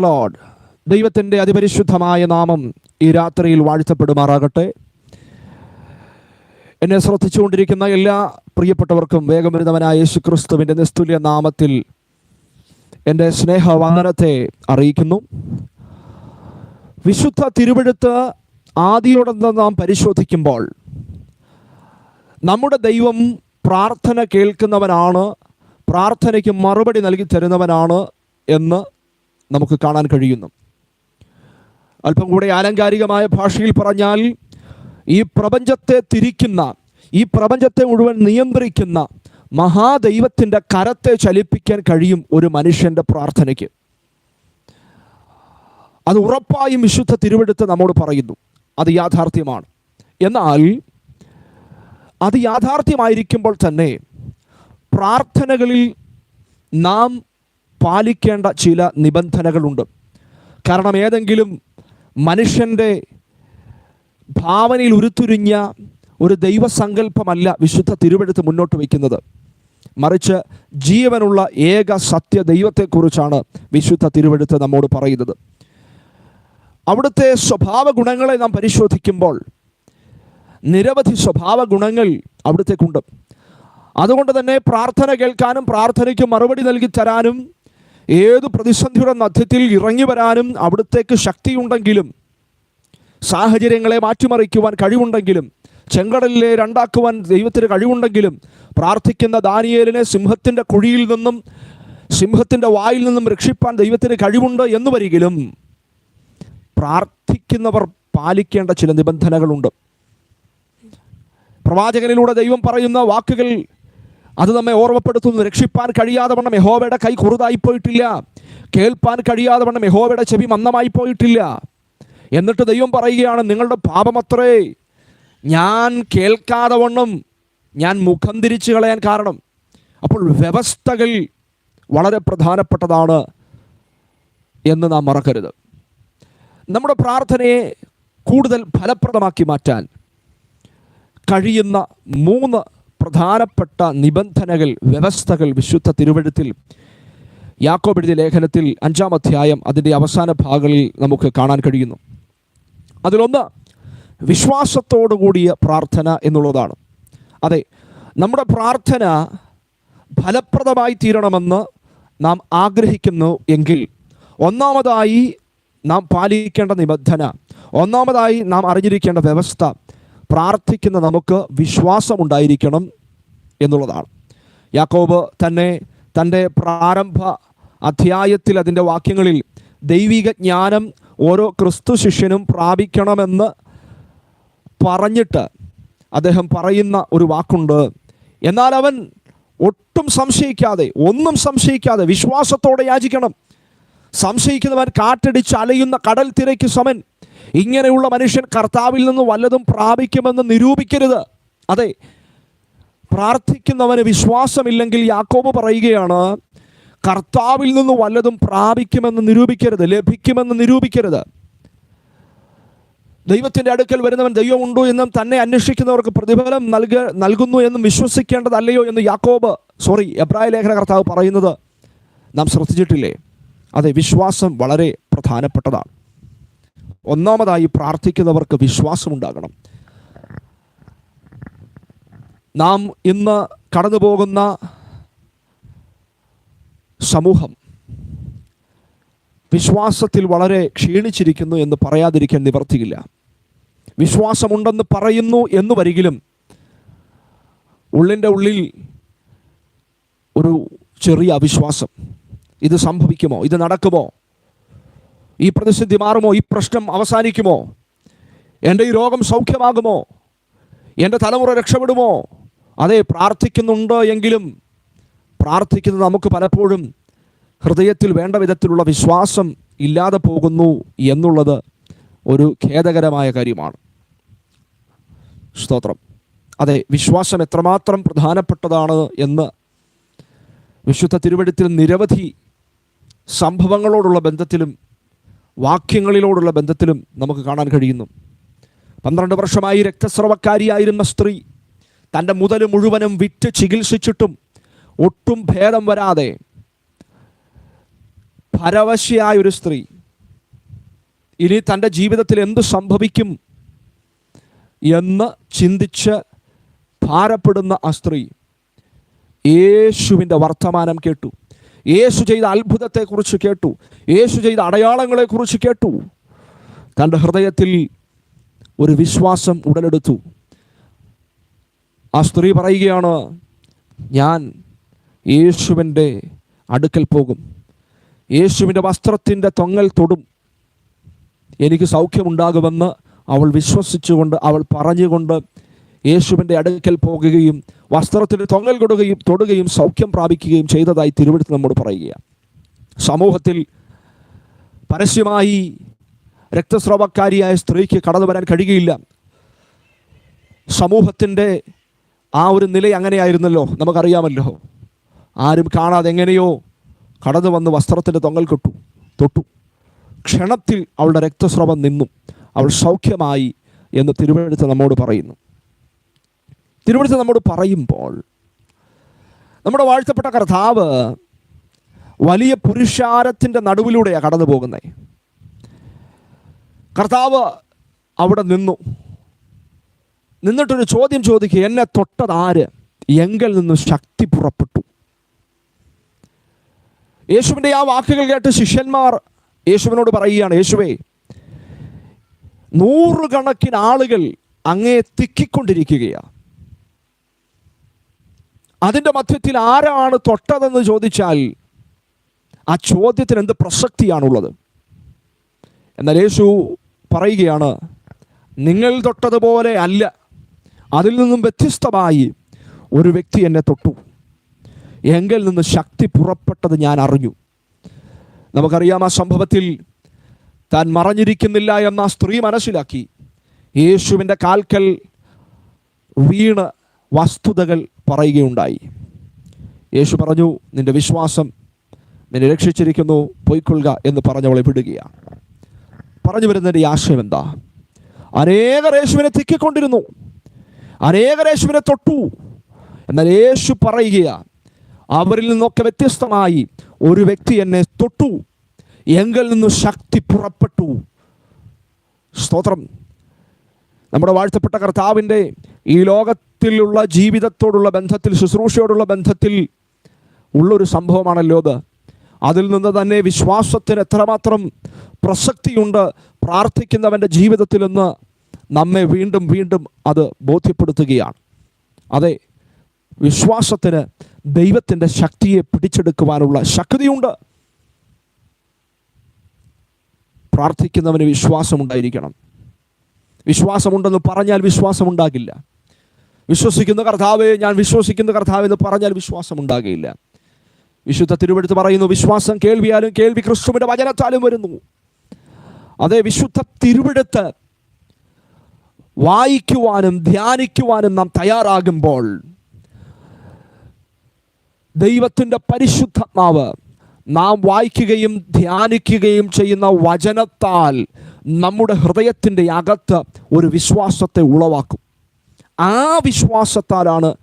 Load ദൈവത്തിന്റെ അതിപരിശുദ്ധമായ നാമം ഈ രാത്രിയിൽ വാഴ്ത്തപ്പെടുമാറാകട്ടെ. എന്നെ ശ്രദ്ധിച്ചുകൊണ്ടിരിക്കുന്ന എല്ലാ പ്രിയപ്പെട്ടവർക്കും വേഗം വരുന്നവനായ യേശു ക്രിസ്തുവിന്റെ നിസ്തുല്യ നാമത്തിൽ എന്റെ സ്നേഹവന്ദനത്തെ അറിയിക്കുന്നു. വിശുദ്ധ തിരുവഴുത്ത് ആദിയോടെന്ന് നാം പരിശോധിക്കുമ്പോൾ നമ്മുടെ ദൈവം പ്രാർത്ഥന കേൾക്കുന്നവനാണ് പ്രാർത്ഥനയ്ക്ക് മറുപടി നൽകി തരുന്നവനാണ് എന്ന് നമുക്ക് കാണാൻ കഴിയുന്നു. അല്പം കൂടെ ആലങ്കാരികമായ ഭാഷയിൽ പറഞ്ഞാൽ ഈ പ്രപഞ്ചത്തെ തിരിക്കുന്ന ഈ പ്രപഞ്ചത്തെ മുഴുവൻ നിയന്ത്രിക്കുന്ന മഹാദൈവത്തിന്റെ കരത്തെ ചലിപ്പിക്കാൻ കഴിയും ഒരു മനുഷ്യന്റെ പ്രാർത്ഥനയ്ക്ക്. അത് ഉറപ്പായും വിശുദ്ധ തിരുവെടുത്ത് നമ്മോട് പറയുന്നു. അത് യാഥാർത്ഥ്യമാണ്. എന്നാൽ അത് യാഥാർത്ഥ്യമായിരിക്കുമ്പോൾ തന്നെ പ്രാർത്ഥനകളിൽ നാം പാലിക്കേണ്ട ചില നിബന്ധനകളുണ്ട്. കാരണം ഏതെങ്കിലും മനുഷ്യന്റെ ഭാവനയിൽ ഉരുത്തുരിഞ്ഞ ഒരു ദൈവസങ്കല്പമല്ല വിശുദ്ധ തിരുവെടുത്ത് മുന്നോട്ട് വയ്ക്കുന്നത്. മറിച്ച് ജീവനുള്ള ഏക സത്യ ദൈവത്തെക്കുറിച്ചാണ് വിശുദ്ധ തിരുവെടുത്ത് നമ്മോട് പറയുന്നത്. അവിടുത്തെ സ്വഭാവ ഗുണങ്ങളെ നാം പരിശോധിക്കുമ്പോൾ നിരവധി സ്വഭാവ ഗുണങ്ങൾ അവിടുത്തേക്കുണ്ട്. അതുകൊണ്ട് തന്നെ പ്രാർത്ഥന കേൾക്കാനും പ്രാർത്ഥനയ്ക്ക് മറുപടി നൽകി തരാനും ഏത് പ്രതിസന്ധിയുടെ മധ്യത്തിൽ ഇറങ്ങി വരാനും അവിടുത്തേക്ക് ശക്തിയുണ്ടെങ്കിലും സാഹചര്യങ്ങളെ മാറ്റിമറിക്കുവാൻ കഴിവുണ്ടെങ്കിലും ചെങ്കടലിലെ രണ്ടാക്കുവാൻ ദൈവത്തിന് കഴിവുണ്ടെങ്കിലും പ്രാർത്ഥിക്കുന്ന ദാനിയേലിനെ സിംഹത്തിന്റെ കുഴിയിൽ നിന്നും സിംഹത്തിന്റെ വായിൽ നിന്നും രക്ഷിപ്പാൻ ദൈവത്തിന് കഴിവുണ്ട് എന്ന് വരികിലും പ്രാർത്ഥിക്കുന്നവർ പാലിക്കേണ്ട ചില നിബന്ധനകളുണ്ട്. പ്രവാചകനിലൂടെ ദൈവം പറയുന്ന വാക്കുകൾ അത് നമ്മെ ഓർമ്മപ്പെടുത്തുന്നു. രക്ഷിപ്പാൻ കഴിയാതെ വണ്ണം യഹോവയുടെ കൈ കുറുതായി പോയിട്ടില്ല. കേൾപ്പാൻ കഴിയാതെ വണ്ണം യഹോവയുടെ ചെവി മന്ദമായി പോയിട്ടില്ല. എന്നിട്ട് ദൈവം പറയുകയാണ് നിങ്ങളുടെ പാപമത്രേ ഞാൻ കേൾക്കാതെ വണ്ണം ഞാൻ മുഖം തിരിച്ചു കളയാൻ കാരണം. അപ്പോൾ വ്യവസ്ഥകൾ വളരെ പ്രധാനപ്പെട്ടതാണ് എന്ന് നാം മറക്കരുത്. നമ്മുടെ പ്രാർത്ഥനയെ കൂടുതൽ ഫലപ്രദമാക്കി മാറ്റാൻ കഴിയുന്ന മൂന്ന് പ്രധാനപ്പെട്ട നിബന്ധനകൾ വ്യവസ്ഥകൾ വിശുദ്ധ തിരുവഴുത്തിൽ യാക്കോബ് ലേഖനത്തിൽ അഞ്ചാം അധ്യായം അതിന്റെ അവസാന ഭാഗങ്ങളിൽ നമുക്ക് കാണാൻ കഴിയുന്നു. അതിലൊന്ന് വിശ്വാസത്തോടു കൂടിയ പ്രാർത്ഥന എന്നുള്ളതാണ്. അതെ നമ്മുടെ പ്രാർത്ഥന ഫലപ്രദമായി തീരണമെന്ന് നാം ആഗ്രഹിക്കുന്നു എങ്കിൽ ഒന്നാമതായി നാം പാലിക്കേണ്ട നിബന്ധന ഒന്നാമതായി നാം അറിഞ്ഞിരിക്കേണ്ട വ്യവസ്ഥ പ്രാർത്ഥിക്കുന്ന നമുക്ക് വിശ്വാസമുണ്ടായിരിക്കണം എന്നുള്ളതാണ്. യാക്കോബ് തന്നെ തന്റെ പ്രാരംഭ അധ്യായത്തിൽ അതിന്റെ വാക്യങ്ങളിൽ ദൈവിക ജ്ഞാനം ഓരോ ക്രിസ്തു ശിഷ്യനും പ്രാപിക്കണമെന്ന് പറഞ്ഞിട്ട് അദ്ദേഹം പറയുന്ന ഒരു വാക്കുണ്ട്. എന്നാൽ അവൻ ഒട്ടും സംശയിക്കാതെ ഒന്നും സംശയിക്കാതെ വിശ്വാസത്തോടെ യാചിക്കണം. സംശയിക്കുന്നവൻ കാറ്റടിച്ച് അലയുന്ന കടൽ തിരയ്ക്ക് സമൻ. ഇങ്ങനെയുള്ള മനുഷ്യൻ കർത്താവിൽ നിന്ന് വല്ലതും പ്രാപിക്കുമെന്ന് നിരൂപിക്കരുത്. അതെ പ്രാർത്ഥിക്കുന്നവന് വിശ്വാസമില്ലെങ്കിൽ യാക്കോബ് പറയുകയാണ് കർത്താവിൽ നിന്ന് വല്ലതും പ്രാപിക്കുമെന്ന് നിരൂപിക്കരുത് ലഭിക്കുമെന്ന് നിരൂപിക്കരുത്. ദൈവത്തിന്റെ അടുക്കൽ വരുന്നവൻ ദൈവമുണ്ടോ എന്നും തന്നെ അന്വേഷിക്കുന്നവർക്ക് പ്രതിഫലം നൽക നൽകുന്നു എന്നും വിശ്വസിക്കേണ്ടതല്ലയോ എന്ന് യാക്കോബ് സോറി എബ്രായ ലേഖന കർത്താവ് പറയുന്നത് നാം ശ്രദ്ധിച്ചിട്ടില്ലേ? അതെ വിശ്വാസം വളരെ പ്രധാനപ്പെട്ടതാണ്. ഒന്നാമതായി പ്രാർത്ഥിക്കുന്നവർക്ക് വിശ്വാസമുണ്ടാകണം. നാം ഇന്ന് കടന്നു പോകുന്ന സമൂഹം വിശ്വാസത്തിൽ വളരെ ക്ഷീണിച്ചിരിക്കുന്നു എന്ന് പറയാതിരിക്കാൻ നിവർത്തിയില്ല. വിശ്വാസമുണ്ടെന്ന് പറയുന്നു എന്ന് വരികിലും ഉള്ളിന്റെ ഉള്ളിൽ ഒരു ചെറിയ അവിശ്വാസം ഇത് സംഭവിക്കുമോ? ഇത് നടക്കുമോ? ഈ പ്രതിസന്ധി മാറുമോ? ഈ പ്രശ്നം അവസാനിക്കുമോ? എന്റെ ഈ രോഗം സൗഖ്യമാകുമോ? എന്റെ തലമുറ രക്ഷപ്പെടുമോ? അതെ പ്രാർത്ഥിക്കുന്നുണ്ടോ എങ്കിലും പ്രാർത്ഥിക്കുന്നത് നമുക്ക് പലപ്പോഴും ഹൃദയത്തിൽ വേണ്ട വിധത്തിലുള്ള വിശ്വാസം ഇല്ലാതെ പോകുന്നു എന്നുള്ളത് ഒരു ഖേദകരമായ കാര്യമാണ്. സ്തോത്രം. അതെ വിശ്വാസം എത്രമാത്രം പ്രധാനപ്പെട്ടതാണ് എന്ന് വിശുദ്ധ തിരുവഴുത്തിൽ നിരവധി സംഭവങ്ങളോടുള്ള ബന്ധത്തിലും വാക്യങ്ങളിലോടുള്ള ബന്ധത്തിലും നമുക്ക് കാണാൻ കഴിയുന്നു. പന്ത്രണ്ട് വർഷമായി രക്തസ്രവക്കാരിയായിരുന്ന സ്ത്രീ തന്റെ മുതൽ മുഴുവനും വിറ്റ് ചികിത്സിച്ചിട്ടും ഒട്ടും ഭേദം വരാതെ ഒരു സ്ത്രീ ഇനി തന്റെ ജീവിതത്തിൽ എന്ത് സംഭവിക്കും എന്ന് ചിന്തിച്ച് ഭാരപ്പെടുന്ന ആ സ്ത്രീ യേശുവിന്റെ വർത്തമാനം കേട്ടു. യേശു ചെയ്ത അത്ഭുതത്തെക്കുറിച്ച് കേട്ടു. യേശു ചെയ്ത അടയാളങ്ങളെക്കുറിച്ച് കേട്ടു. തന്റെ ഹൃദയത്തിൽ ഒരു വിശ്വാസം ഉടലെടുത്തു. ആ സ്ത്രീ പറയുകയാണ് ഞാൻ യേശുവിന്റെ അടുക്കൽ പോകും. യേശുവിന്റെ വസ്ത്രത്തിന്റെ തൊങ്ങൽ തൊടും. എനിക്ക് സൗഖ്യമുണ്ടാകുമെന്ന് അവൾ വിശ്വസിച്ചുകൊണ്ട് അവൾ പറഞ്ഞുകൊണ്ട് യേശുവിന്റെ അടുക്കൽ പോകുകയും വസ്ത്രത്തിന് തൊങ്ങൽ കൊടുകയും തൊടുകയും സൗഖ്യം പ്രാപിക്കുകയും ചെയ്തതായി തിരുവഴുത്ത് നമ്മോട് പറയുകയാണ്. സമൂഹത്തിൽ പരസ്യമായി രക്തസ്രോവക്കാരിയായ സ്ത്രീക്ക് കടന്നു വരാൻ കഴിയുകയില്ല. സമൂഹത്തിന്റെ ആ ഒരു നില അങ്ങനെയായിരുന്നല്ലോ നമുക്കറിയാമല്ലോ. ആരും കാണാതെ എങ്ങനെയോ കടന്നു വന്ന് വസ്ത്രത്തിന്റെ തൊങ്ങൽ കൊട്ടു തൊട്ടു. ക്ഷണത്തിൽ അവളുടെ രക്തസ്രവം നിന്നു. അവൾ സൗഖ്യമായി എന്ന് തിരുവനന്തപുരത്ത് നമ്മോട് പറയുന്നു. തിരുവഴുത്ത് നമ്മോട് പറയുമ്പോൾ നമ്മുടെ വാഴ്ത്തപ്പെട്ട കർത്താവ് വലിയ പുരുഷാരത്തിന്റെ നടുവിലൂടെയാണ് കടന്നു പോകുന്നത് കർത്താവ് അവിടെ നിന്നു. നിന്നിട്ടൊരു ചോദ്യം ചോദിക്കുക എന്നെ തൊട്ടതാര്? എങ്കിൽ നിന്ന് ശക്തി പുറപ്പെട്ടു. യേശുവിന്റെ ആ വാക്കുകൾ കേട്ട് ശിഷ്യന്മാർ യേശുവിനോട് പറയുകയാണ് യേശുവേ നൂറുകണക്കിന് ആളുകൾ അങ്ങേ തിക്കിക്കൊണ്ടിരിക്കുകയാണ് അതിന്റെ മധ്യത്തിൽ ആരാണ് തൊട്ടതെന്ന് ചോദിച്ചാൽ ആ ചോദ്യത്തിന് എന്ത് പ്രസക്തിയാണുള്ളത്? എന്നാൽ യേശു പറയുകയാണ് നിങ്ങൾ തൊട്ടതുപോലെ അല്ല. അതിൽ നിന്നും വ്യത്യസ്തമായി ഒരു വ്യക്തി എന്നെ തൊട്ടു. എങ്കിൽ നിന്ന് ശക്തി പുറപ്പെട്ടത് ഞാൻ അറിഞ്ഞു. നമുക്കറിയാം ആ സംഭവത്തിൽ താൻ മറഞ്ഞിരിക്കുന്നില്ല എന്ന ആ സ്ത്രീ മനസ്സിലാക്കി. യേശുവിന്റെ കാൽക്കൽ വീണ് വസ്തുതകൾ പറയുകയുണ്ടായി. യേശു പറഞ്ഞു നിന്റെ വിശ്വാസം നിന്നെ രക്ഷിച്ചിരിക്കുന്നു പൊയ്ക്കൊള്ളുക എന്ന് പറഞ്ഞവളെ വിടുകയാണ് പറഞ്ഞു വരുന്നതിന്റെ ആശയം എന്താ? അനേകർ യേശുവിനെ തിക്കിക്കൊണ്ടിരുന്നു. അനേകർ യേശുവിനെ തൊട്ടു. എന്നാൽ യേശു പറയുകയാണ് അവരിൽ നിന്നൊക്കെ വ്യത്യസ്തമായി ഒരു വ്യക്തി എന്നെ തൊട്ടു. എങ്കിൽ നിന്ന് ശക്തി പുറപ്പെട്ടു. സ്തോത്രം. നമ്മുടെ വാഴ്ത്തപ്പെട്ട കർത്താവിന്റെ ഈ ലോകത്തിലുള്ള ജീവിതത്തോടുള്ള ബന്ധത്തിൽ ശുശ്രൂഷയോടുള്ള ബന്ധത്തിൽ ഉള്ളൊരു സംഭവമാണല്ലോ അത്. അതിൽ നിന്ന് തന്നെ വിശ്വാസത്തിന് എത്രമാത്രം പ്രസക്തിയുണ്ട് പ്രാർത്ഥിക്കുന്നവന്റെ ജീവിതത്തിൽ നിന്ന് നമ്മെ വീണ്ടും വീണ്ടും അത് ബോധ്യപ്പെടുത്തുകയാണ്. അതെ വിശ്വാസത്തിന് ദൈവത്തിന്റെ ശക്തിയെ പിടിച്ചെടുക്കുവാനുള്ള ശക്തിയുണ്ട്. പ്രാർത്ഥിക്കുന്നവന് വിശ്വാസമുണ്ടായിരിക്കണം. വിശ്വാസമുണ്ടെന്ന് പറഞ്ഞാൽ വിശ്വാസമുണ്ടാകില്ല. വിശ്വസിക്കുന്ന കർത്താവെ ഞാൻ വിശ്വസിക്കുന്ന കർത്താവ് എന്ന് പറഞ്ഞാൽ വിശ്വാസം ഉണ്ടാകുകയില്ല വിശുദ്ധ തിരുവെടുത്ത് പറയുന്നു വിശ്വാസം കേൾവിയാലും കേൾവി ക്രിസ്തുവിന്റെ വചനത്താലും വരുന്നു. അതെ വിശുദ്ധ തിരുവെടുത്ത് വായിക്കുവാനും ധ്യാനിക്കുവാനും നാം തയ്യാറാകുമ്പോൾ ദൈവത്തിന്റെ പരിശുദ്ധാത്മാവ് നാം വായിക്കുകയും ധ്യാനിക്കുകയും ചെയ്യുന്ന വചനത്താൽ നമ്മുടെ ഹൃദയത്തിന്റെ അകത്ത് ഒരു വിശ്വാസത്തെ ഉളവാക്കും. ആ വിശ്വാസത്താലാണ്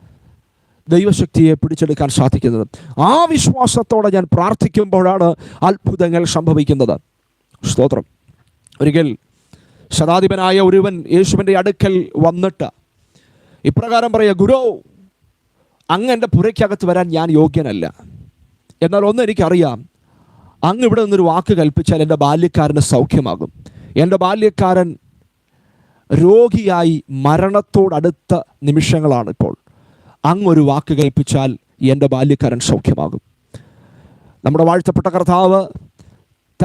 ദൈവശക്തിയെ പിടിച്ചെടുക്കാൻ സാധിക്കുന്നത്. ആ വിശ്വാസത്തോടെ ഞാൻ പ്രാർത്ഥിക്കുമ്പോഴാണ് അത്ഭുതങ്ങൾ സംഭവിക്കുന്നത്. സ്തോത്രം. ഒരിക്കൽ ശതാധിപനായ ഒരുവൻ യേശുവിന്റെ അടുക്കൽ വന്നിട്ട് ഇപ്രകാരം പറയുക ഗുരു അങ്ങ് എന്റെ പുരയ്ക്കകത്ത് വരാൻ ഞാൻ യോഗ്യനല്ല. എന്നാൽ ഒന്ന് എനിക്കറിയാം അങ്ങ് ഇവിടെ നിന്നൊരു വാക്ക് കൽപ്പിച്ചാൽ എന്റെ ബാല്യക്കാരന് സൗഖ്യമാകും. എന്റെ ബാല്യക്കാരൻ രോഗിയായി മരണത്തോടടുത്ത നിമിഷങ്ങളാണ് ഇപ്പോൾ. അങ്ങൊരു വാക്ക് കേൾപ്പിച്ചാൽ എന്റെ ബാല്യക്കാരൻ സൗഖ്യമാകും. നമ്മുടെ വാഴ്ത്തപ്പെട്ട കർത്താവ്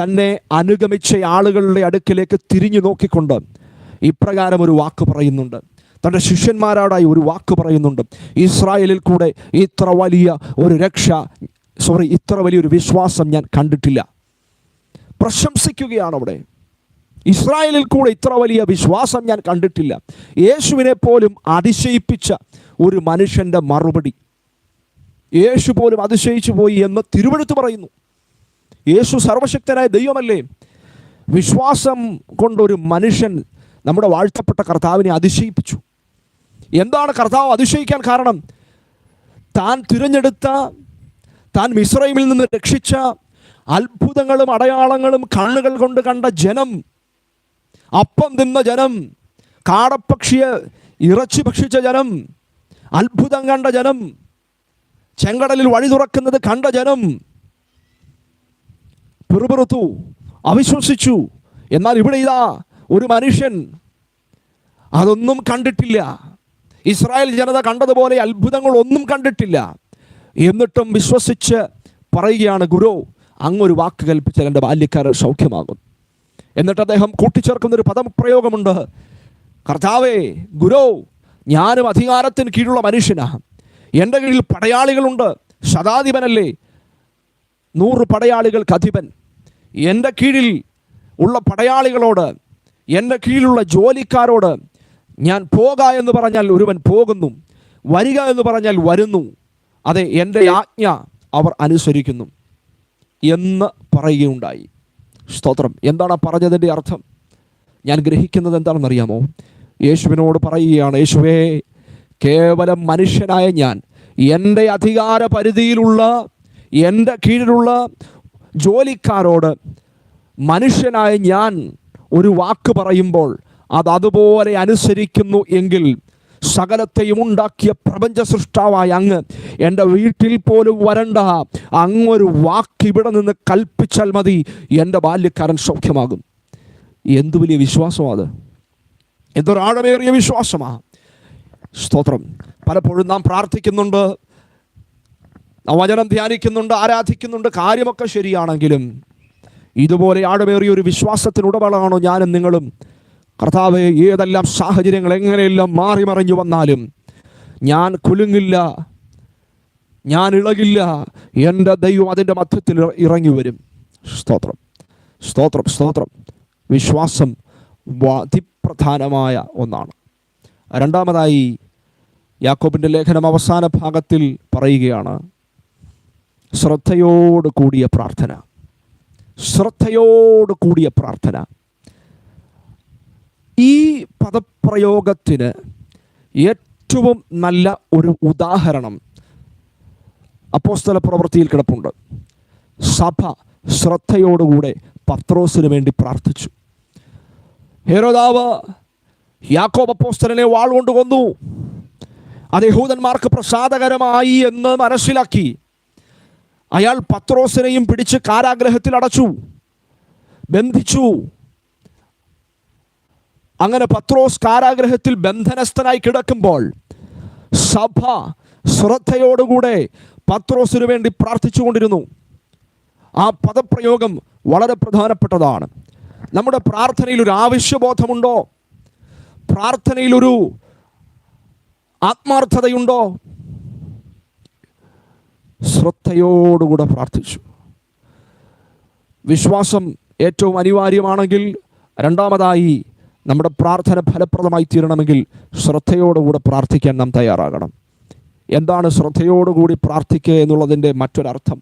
തന്നെ അനുഗമിച്ച ആളുകളുടെ അടുക്കിലേക്ക് തിരിഞ്ഞു നോക്കിക്കൊണ്ട് ഇപ്രകാരം ഒരു വാക്ക് പറയുന്നുണ്ട്. തന്റെ ശിഷ്യന്മാരോടായി ഒരു വാക്ക് പറയുന്നുണ്ട്. ഇസ്രായേലിൽ കൂടെ ഇത്ര വലിയ ഒരു രക്ഷ സോറി ഇത്ര വലിയൊരു വിശ്വാസം ഞാൻ കണ്ടിട്ടില്ല. പ്രശംസിക്കുകയാണ് അവിടെ. ഇസ്രായേലിൽ കൂടെ ഇത്ര വലിയ വിശ്വാസം ഞാൻ കണ്ടിട്ടില്ല. യേശുവിനെ പോലും അതിശയിപ്പിച്ച ഒരു മനുഷ്യന്റെ മറുപടി. യേശു പോലും അതിശയിച്ചു പോയി എന്ന് തിരുവഴുത്ത് പറയുന്നു. യേശു സർവശക്തനായ ദൈവമല്ലേ? വിശ്വാസം കൊണ്ടൊരു മനുഷ്യൻ നമ്മുടെ വാഴ്ത്തപ്പെട്ട കർത്താവിനെ അതിശയിപ്പിച്ചു. എന്താണ് കർത്താവ് അതിശയിക്കാൻ കാരണം? താൻ തിരഞ്ഞെടുത്ത താൻ മിശ്രൈമിൽ നിന്ന് രക്ഷിച്ച അത്ഭുതങ്ങളും അടയാളങ്ങളും കണ്ണുകൾ കൊണ്ട് കണ്ട ജനം അപ്പം തിന്ന ജനം കാടപ്പക്ഷിയെ ഇറച്ചി ഭക്ഷിച്ച ജനം അത്ഭുതം കണ്ട ജനം ചെങ്കടലിൽ വഴി തുറക്കുന്നത് കണ്ട ജനം പിറുപിറുത്തു അവിശ്വസിച്ചു. എന്നാൽ ഇവിടെ ഇതാ ഒരു മനുഷ്യൻ അതൊന്നും കണ്ടിട്ടില്ല. ഇസ്രായേൽ ജനത കണ്ടതുപോലെ അത്ഭുതങ്ങളൊന്നും കണ്ടിട്ടില്ല. എന്നിട്ടും വിശ്വസിച്ച് പറയുകയാണ് ഗുരു അങ്ങൊരു വാക്ക് കൽപ്പിച്ചാൽ എന്റെ ബാല്യക്കാരൻ സൗഖ്യമാകും. എന്നിട്ട് അദ്ദേഹം കൂട്ടിച്ചേർക്കുന്ന ഒരു പദപ്രയോഗമുണ്ട്. കർത്താവേ ഗുരു ഞാനും അധികാരത്തിന് കീഴുള്ള മനുഷ്യനാണ് എന്റെ കീഴിൽ പടയാളികളുണ്ട്. ശതാധിപനല്ലേ? നൂറ് പടയാളികൾക്ക് അധിപൻ. എന്റെ കീഴിൽ ഉള്ള പടയാളികളോട് എന്റെ കീഴിലുള്ള ജോലിക്കാരോട് ഞാൻ പോക എന്ന് പറഞ്ഞാൽ ഒരുവൻ പോകുന്നു. വരിക എന്ന് പറഞ്ഞാൽ വരുന്നു. അതെ എന്റെ ആജ്ഞ അവർ അനുസരിക്കുന്നു. എന്ന് പറയുകയുണ്ടായി. സ്തോത്രം. എന്താണ് പറഞ്ഞതിന്റെ അർത്ഥം? ഞാൻ ഗ്രഹിക്കുന്നത് എന്താണെന്നറിയാമോ? യേശുവിനോട് പറയുകയാണ് യേശുവേ കേവലം മനുഷ്യനായ ഞാൻ എന്റെ അധികാര പരിധിയിലുള്ള എന്റെ കീഴിലുള്ള ജോലിക്കാരോട് മനുഷ്യനായ ഞാൻ ഒരു വാക്ക് പറയുമ്പോൾ അത് അതുപോലെ അനുസരിക്കുന്നു എങ്കിൽ സകലത്തെയും ഉണ്ടാക്കിയ പ്രപഞ്ച സൃഷ്ടാവായ അങ്ങ് എന്റെ വീട്ടിൽ പോലും വരണ്ട. അങ്ങൊരു വാക്ക് ഇവിടെ നിന്ന് കൽപ്പിച്ചാൽ മതി. എന്റെ ബാല്യക്കാരൻ സൗഖ്യമാകും. എന്തു വലിയ വിശ്വാസമാണ് അത്. എന്തൊരാഴമേറിയ വിശ്വാസമാണ് സ്തോത്രം. പലപ്പോഴും നാം പ്രാർത്ഥിക്കുന്നുണ്ട്. വചനം ധ്യാനിക്കുന്നുണ്ട് ആരാധിക്കുന്നുണ്ട്. കാര്യമൊക്കെ ശരിയാണെങ്കിലും ഇതുപോലെ ആഴമേറിയ ഒരു വിശ്വാസത്തിനുടമകളാണോ ഞാനും നിങ്ങളും? കർത്താവ് ഏതെല്ലാം സാഹചര്യങ്ങൾ എങ്ങനെയെല്ലാം മാറി മറിഞ്ഞു വന്നാലും ഞാൻ കുലുങ്ങില്ല ഞാൻ ഇളകില്ല എന്റെ ദൈവം അതിന്റെ മധ്യത്തിൽ ഇറങ്ങി വരും. സ്തോത്രം സ്തോത്രം സ്തോത്രം. വിശ്വാസം അതിപ്രധാനമായ ഒന്നാണ്. രണ്ടാമതായി യാക്കോബിന്റെ ലേഖനം അവസാന ഭാഗത്തിൽ പറയുകയാണ് ശ്രദ്ധയോട് കൂടിയ പ്രാർത്ഥന ശ്രദ്ധയോട് കൂടിയ പ്രാർത്ഥന. ഈ പദപ്രയോഗത്തിന് ഏറ്റവും നല്ല ഒരു ഉദാഹരണം അപ്പോസ്തല പ്രവൃത്തിയിൽ കിടപ്പുണ്ട്. സഭ ശ്രദ്ധയോടുകൂടെ പത്രോസിന് വേണ്ടി പ്രാർത്ഥിച്ചു. ഹേരോദാവ് യാക്കോബ് അപ്പോസ്തലനെ വാൾ കൊണ്ട് കൊന്നു. അത് യഹൂദന്മാർക്ക് പ്രസാദകരമായി എന്ന് മനസ്സിലാക്കി. അയാൾ പത്രോസിനെയും പിടിച്ച് കാരാഗ്രഹത്തിൽ അടച്ചു. ബന്ധിച്ചു. അങ്ങനെ പത്രോസ് കാരാഗ്രഹത്തിൽ ബന്ധനസ്ഥനായി കിടക്കുമ്പോൾ സഭ ശ്രദ്ധയോടുകൂടെ പത്രോസിനു വേണ്ടി പ്രാർത്ഥിച്ചുകൊണ്ടിരുന്നു. ആ പദപ്രയോഗം വളരെ പ്രധാനപ്പെട്ടതാണ്. നമ്മുടെ പ്രാർത്ഥനയിൽ ഒരു ആവശ്യബോധമുണ്ടോ? പ്രാർത്ഥനയിലൊരു ആത്മാർത്ഥതയുണ്ടോ? ശ്രദ്ധയോടുകൂടെ പ്രാർത്ഥിച്ചു. വിശ്വാസം ഏറ്റവും അനിവാര്യമാണെങ്കിൽ രണ്ടാമതായി നമ്മുടെ പ്രാർത്ഥന ഫലപ്രദമായി തീരണമെങ്കിൽ ശ്രദ്ധയോടുകൂടെ പ്രാർത്ഥിക്കാൻ നാം തയ്യാറാകണം. എന്താണ് ശ്രദ്ധയോടുകൂടി പ്രാർത്ഥിക്കുക എന്നുള്ളതിന്റെ മറ്റൊരർത്ഥം?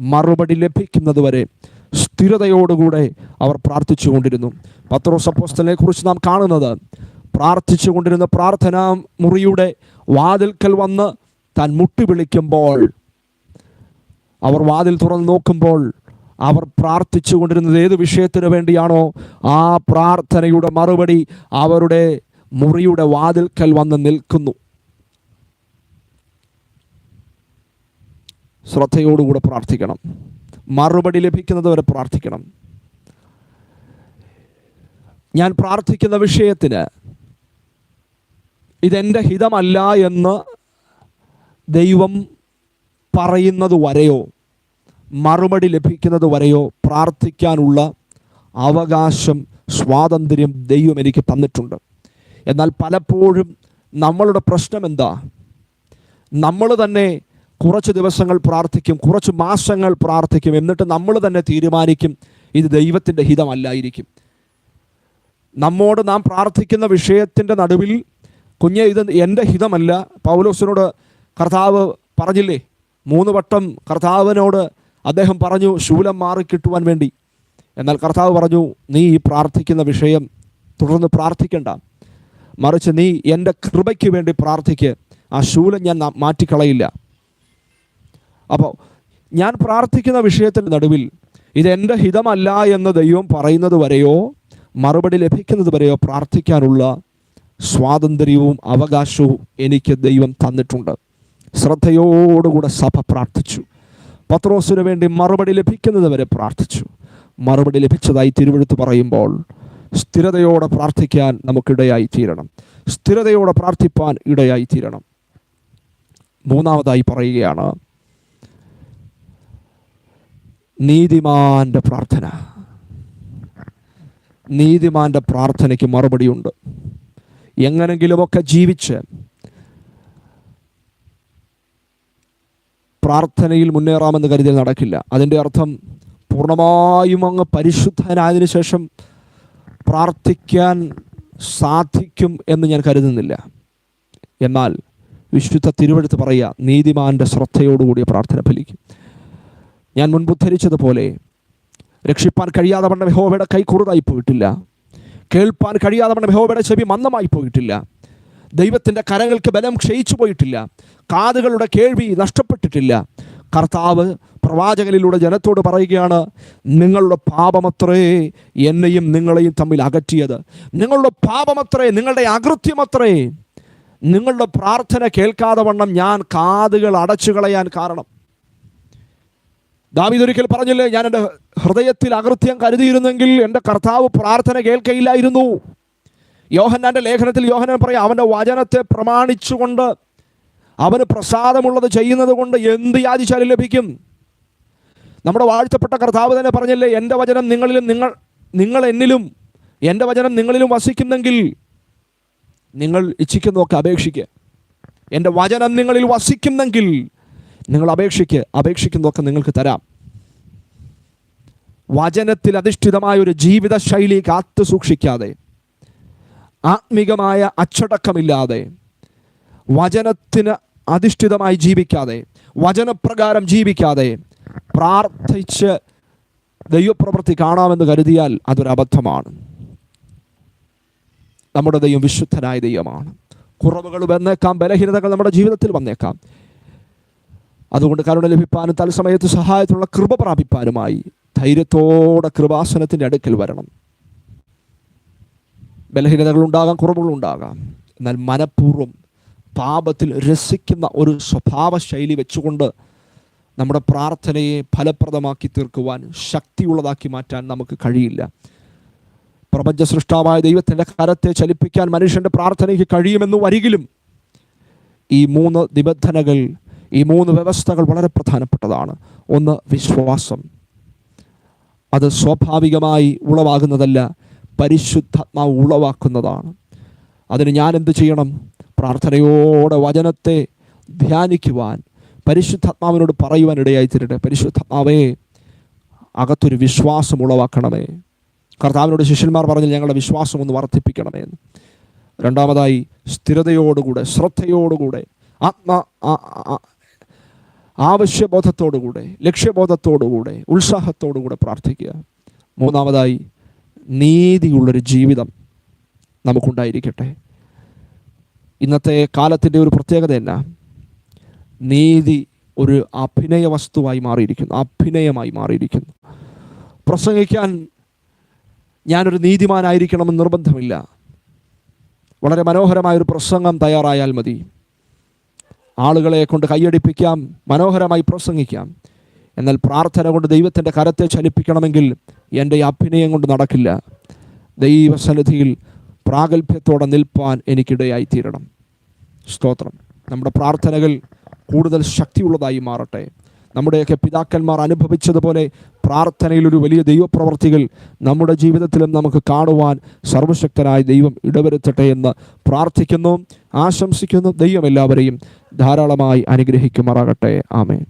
മറുപടി ലഭിക്കുന്നതുവരെ സ്ഥിരതയോടുകൂടെ അവർ പ്രാർത്ഥിച്ചു കൊണ്ടിരുന്നു. പത്രോസ് അപ്പോസ്തലിനെ കുറിച്ച് നാം കാണുന്നത് പ്രാർത്ഥിച്ചു കൊണ്ടിരുന്ന പ്രാർത്ഥനാ മുറിയുടെ വാതിൽക്കൽ വന്ന് താൻ മുട്ടി വിളിക്കുമ്പോൾ അവർ വാതിൽ തുറന്ന് നോക്കുമ്പോൾ അവർ പ്രാർത്ഥിച്ചു കൊണ്ടിരുന്നത് ഏത് വിഷയത്തിന് വേണ്ടിയാണോ? ആ പ്രാർത്ഥനയുടെ മറുപടി അവരുടെ മുറിയുടെ വാതിൽക്കൽ വന്ന് നിൽക്കുന്നു. ശ്രദ്ധയോടുകൂടെ പ്രാർത്ഥിക്കണം. മറുപടി ലഭിക്കുന്നത് വരെ പ്രാർത്ഥിക്കണം. ഞാൻ പ്രാർത്ഥിക്കുന്ന വിഷയത്തിന് ഇതെന്റെ ഹിതമല്ല എന്ന് ദൈവം പറയുന്നത് വരെയോ? മറുപടി ലഭിക്കുന്നത് വരെയോ പ്രാർത്ഥിക്കാനുള്ള അവകാശം സ്വാതന്ത്ര്യം ദൈവം എനിക്ക് തന്നിട്ടുണ്ട്. എന്നാൽ പലപ്പോഴും നമ്മളുടെ പ്രശ്നം എന്താ? നമ്മൾ തന്നെ കുറച്ച് ദിവസങ്ങൾ പ്രാർത്ഥിക്കും കുറച്ച് മാസങ്ങൾ പ്രാർത്ഥിക്കും എന്നിട്ട് നമ്മൾ തന്നെ തീരുമാനിക്കും ഇത് ദൈവത്തിന്റെ ഹിതമല്ലായിരിക്കും. നമ്മോട് നാം പ്രാർത്ഥിക്കുന്ന വിഷയത്തിന്റെ നടുവിൽ കുഞ്ഞെ ഇത് എന്റെ ഹിതമല്ല. പൗലോസിനോട് കർത്താവ് പറഞ്ഞില്ലേ? മൂന്ന് വട്ടം കർത്താവിനോട് അദ്ദേഹം പറഞ്ഞു ശൂലം മാറിക്കിട്ടുവാൻ വേണ്ടി. എന്നാൽ കർത്താവ് പറഞ്ഞു നീ ഈ പ്രാർത്ഥിക്കുന്ന വിഷയം തുടർന്ന് പ്രാർത്ഥിക്കണ്ട. മറിച്ച് നീ എന്റെ കൃപയ്ക്ക് വേണ്ടി പ്രാർത്ഥിക്ക്. ആ ശൂലം ഞാൻ മാറ്റിക്കളയില്ല. അപ്പോൾ ഞാൻ പ്രാർത്ഥിക്കുന്ന വിഷയത്തിന്റെ നടുവിൽ ഇതെന്റെ ഹിതമല്ല എന്ന് ദൈവം പറയുന്നത് വരെയോ മറുപടി ലഭിക്കുന്നത് വരെയോ പ്രാർത്ഥിക്കാനുള്ള സ്വാതന്ത്ര്യവും അവകാശവും എനിക്ക് ദൈവം തന്നിട്ടുണ്ട്. ശ്രദ്ധയോടുകൂടെ സഭ പ്രാർത്ഥിച്ചു. പത്രോസിന് വേണ്ടി മറുപടി ലഭിക്കുന്നത് വരെ പ്രാർത്ഥിച്ചു. മറുപടി ലഭിച്ചതായി തിരുവഴുത്ത് പറയുമ്പോൾ സ്ഥിരതയോടെ പ്രാർത്ഥിക്കാൻ നമുക്കിടയായി തീരണം. സ്ഥിരതയോടെ പ്രാർത്ഥിപ്പാൻ ഇടയായി തീരണം. മൂന്നാമതായി പറയുകയാണ് നീതിമാന്റെ പ്രാർത്ഥന. നീതിമാന്റെ പ്രാർത്ഥനയ്ക്ക് മറുപടിയുണ്ട്. എങ്ങനെങ്കിലുമൊക്കെ ജീവിച്ച് പ്രാർത്ഥനയിൽ മുന്നേറാമെന്ന് കരുതിയാൽ നടക്കില്ല. അതിന്റെ അർത്ഥം പൂർണമായും അങ്ങ് പരിശുദ്ധനായതിനു ശേഷം പ്രാർത്ഥിക്കാൻ സാധിക്കും എന്ന് ഞാൻ കരുതുന്നില്ല. എന്നാൽ വിശുദ്ധ തിരുവഴുത്ത് പറയുക നീതിമാന്റെ ശ്രദ്ധയോടുകൂടിയ പ്രാർത്ഥന ഫലിക്കും. ഞാൻ മുൻപുദ്ധരിച്ചതുപോലെ രക്ഷിപ്പാൻ കഴിയാതെ വണ്ണം മെഹോബയുടെ കൈ കുറുതായി പോയിട്ടില്ല. കേൾപ്പാൻ കഴിയാതെ വണ്ണം മെഹോബയുടെ ചെവി മന്ദമായി പോയിട്ടില്ല. ദൈവത്തിന്റെ കരങ്ങൾക്ക് ബലം ക്ഷയിച്ചു പോയിട്ടില്ല. കാതുകളുടെ കേൾവി നഷ്ടപ്പെട്ടിട്ടില്ല. കർത്താവ് പ്രവാചകനിലൂടെ ജനത്തോട് പറയുകയാണ് നിങ്ങളുടെ പാപമത്രേ എന്നെയും നിങ്ങളെയും തമ്മിൽ അകറ്റിയത്. നിങ്ങളുടെ പാപമത്രേ നിങ്ങളുടെ അകൃത്യമത്രേ. നിങ്ങളുടെ പ്രാർത്ഥന കേൾക്കാതെ വണ്ണം ഞാൻ കാതുകൾ അടച്ചു കളയാൻ കാരണം. ദാവീദൊരിക്കൽ പറഞ്ഞില്ലേ ഞാൻ എന്റെ ഹൃദയത്തിൽ അകൃത്യം കരുതിയിരുന്നെങ്കിൽ എന്റെ കർത്താവ് പ്രാർത്ഥന കേൾക്കയില്ലായിരുന്നു. യോഹന്നാന്റെ ലേഖനത്തിൽ യോഹന്നാൻ പറയാം അവന്റെ വചനത്തെ പ്രമാണിച്ചുകൊണ്ട് അവന് പ്രസാദമുള്ളത് ചെയ്യുന്നത് കൊണ്ട് എന്ത് യാചിച്ചാലും ലഭിക്കും. നമ്മുടെ വാഴ്ത്തപ്പെട്ട കർത്താവ് തന്നെ പറഞ്ഞില്ലേ എന്റെ വചനം നിങ്ങളിലും നിങ്ങൾ നിങ്ങൾ എന്നിലും എന്റെ വചനം നിങ്ങളിലും വസിക്കുന്നെങ്കിൽ നിങ്ങൾ ഇച്ഛിക്കുന്നതൊക്കെ അപേക്ഷിക്കുക എന്റെ വചനം നിങ്ങളിൽ വസിക്കുന്നെങ്കിൽ നിങ്ങൾ അപേക്ഷിക്ക് അപേക്ഷിക്കുന്നതൊക്കെ നിങ്ങൾക്ക് തരാം. വചനത്തിൽ അധിഷ്ഠിതമായ ഒരു ജീവിത ശൈലി കാത്തു സൂക്ഷിക്കാതെ ആത്മീകമായ അച്ചടക്കമില്ലാതെ വചനത്തിന് അധിഷ്ഠിതമായി ജീവിക്കാതെ വചനപ്രകാരം ജീവിക്കാതെ പ്രാർത്ഥിച്ച് ദൈവപ്രവൃത്തി കാണാമെന്ന് കരുതിയാൽ അതൊരബദ്ധമാണ് നമ്മുടെ ദൈവം വിശുദ്ധനായ ദൈവമാണ്. കുറവുകൾ വന്നേക്കാം ബലഹീനതകൾ നമ്മുടെ ജീവിതത്തിൽ വന്നേക്കാം. അതുകൊണ്ട് കരുണ ലഭിപ്പാനും തത്സമയത്ത് സഹായത്തിനുള്ള കൃപ പ്രാപിപ്പാനുമായി ധൈര്യത്തോടെ കൃപാസനത്തിന്റെ അടുക്കൽ വരണം. ബലഹീനതകൾ ബലഹീനതകളുണ്ടാകാം കുറവുകളുണ്ടാകാം എന്നാൽ മനഃപൂർവം പാപത്തിൽ രസിക്കുന്ന ഒരു സ്വഭാവ ശൈലി വെച്ചുകൊണ്ട് നമ്മുടെ പ്രാർത്ഥനയെ ഫലപ്രദമാക്കി തീർക്കുവാൻ ശക്തിയുള്ളതാക്കി മാറ്റാൻ നമുക്ക് കഴിയില്ല. പ്രപഞ്ച സൃഷ്ടാവായ ദൈവത്തിന്റെ കരത്തെ ചലിപ്പിക്കാൻ മനുഷ്യന്റെ പ്രാർത്ഥനയ്ക്ക് കഴിയുമെന്ന് വരികിലും ഈ മൂന്ന് നിബന്ധനകൾ ഈ മൂന്ന് വ്യവസ്ഥകൾ വളരെ പ്രധാനപ്പെട്ടതാണ്. ഒന്ന് വിശ്വാസം. അത് സ്വാഭാവികമായി ഉളവാകുന്നതല്ല പരിശുദ്ധാത്മാവ് ഉളവാക്കുന്നതാണ്. അതിന് ഞാൻ എന്ത് ചെയ്യണം? പ്രാർത്ഥനയോടെ വചനത്തെ ധ്യാനിക്കുവാൻ പരിശുദ്ധാത്മാവിനോട് പറയുവാൻ ഇടയായി തീരട്ടെ. പരിശുദ്ധാത്മാവേ അകത്തൊരു വിശ്വാസം ഉളവാക്കണമേ. കർത്താവിനോട് ശിഷ്യന്മാർ പറഞ്ഞാൽ ഞങ്ങളുടെ വിശ്വാസം ഒന്ന് വർദ്ധിപ്പിക്കണമേ എന്ന്. രണ്ടാമതായി സ്ഥിരതയോടുകൂടെ ശ്രദ്ധയോടുകൂടെ ആത്മ ആവശ്യബോധത്തോടുകൂടെ ലക്ഷ്യബോധത്തോടുകൂടെ ഉത്സാഹത്തോടുകൂടെ പ്രാർത്ഥിക്കുക. മൂന്നാമതായി നീതിയുള്ളൊരു ജീവിതം നമുക്കുണ്ടായിരിക്കട്ടെ. ഇന്നത്തെ കാലത്തിന്റെ ഒരു പ്രത്യേകത എന്നാ നീതി ഒരു അഭിനയ വസ്തുവായി മാറിയിരിക്കുന്നു അഭിനയമായി മാറിയിരിക്കുന്നു. പ്രസംഗിക്കാൻ ഞാനൊരു നീതിമാനായിരിക്കണമെന്ന് നിർബന്ധമില്ല. വളരെ മനോഹരമായൊരു പ്രസംഗം തയ്യാറായാൽ മതി. ആളുകളെ കൊണ്ട് കൈയടിപ്പിക്കാം മനോഹരമായി പ്രസംഗിക്കാം. എന്നാൽ പ്രാർത്ഥന കൊണ്ട് ദൈവത്തിന്റെ കരത്തെ ചലിപ്പിക്കണമെങ്കിൽ എന്റെ അഭിനയം കൊണ്ട് നടക്കില്ല. ദൈവസന്നിധിയിൽ പ്രാഗൽഭ്യത്തോടെ നിൽപ്പാൻ എനിക്കിടയായി തീരണം സ്തോത്രം. നമ്മുടെ പ്രാർത്ഥനകൾ കൂടുതൽ ശക്തിയുള്ളതായി മാറട്ടെ. നമ്മുടെയൊക്കെ പിതാക്കന്മാർ അനുഭവിച്ചതുപോലെ പ്രാർത്ഥനയിൽ ഒരു വലിയ ദൈവപ്രവർത്തികൾ നമ്മുടെ ജീവിതത്തിലും നമുക്ക് കാണുവാൻ സർവശക്തനായ ദൈവം ഇടവരുത്തട്ടെ എന്ന് പ്രാർത്ഥിക്കുന്നു ആശംസിക്കുന്നു. ദൈവം എല്ലാവരെയും ധാരാളമായി അനുഗ്രഹിക്കുമാറാകട്ടെ. ആമേൻ.